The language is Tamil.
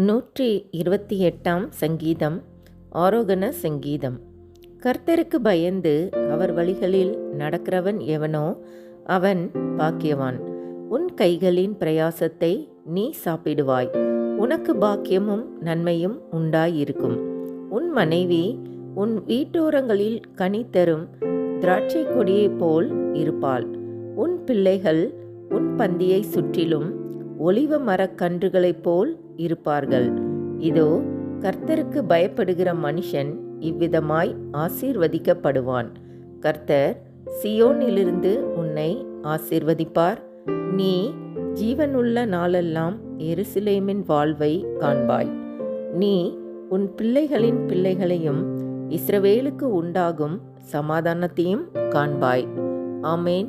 நூற்றி இருபத்தி எட்டாம் சங்கீதம் ஆரோகண சங்கீதம். கர்த்தருக்கு பயந்து அவர் வழிகளில் நடக்கிறவன் எவனோ அவன் பாக்கியவான். உன் கைகளின் பிரயாசத்தை நீ சாப்பிடுவாய். உனக்கு பாக்கியமும் நன்மையும் உண்டாயிருக்கும். உன் மனைவி உன் வீட்டோரங்களில் கனி தரும் திராட்சை கொடியைப் போல் இருப்பாள். உன் பிள்ளைகள் உன் பந்தியை சுற்றிலும் ஒலிவ மரக்கன்றுகளைப் போல் இருப்பார்கள். இதோ கர்த்தருக்கு பயப்படுகிற மனுஷன் இவ்விதமாய் ஆசீர்வதிக்கப்படுவான். கர்த்தர் சியோனிலிருந்து உன்னை ஆசீர்வதிப்பார். நீ ஜீவனுள்ள நாளெல்லாம் எருசலேமின் வாழ்வை காண்பாய். நீ உன் பிள்ளைகளின் பிள்ளைகளையும் இஸ்ரவேலுக்கு உண்டாகும் சமாதானத்தையும் காண்பாய். ஆமேன்.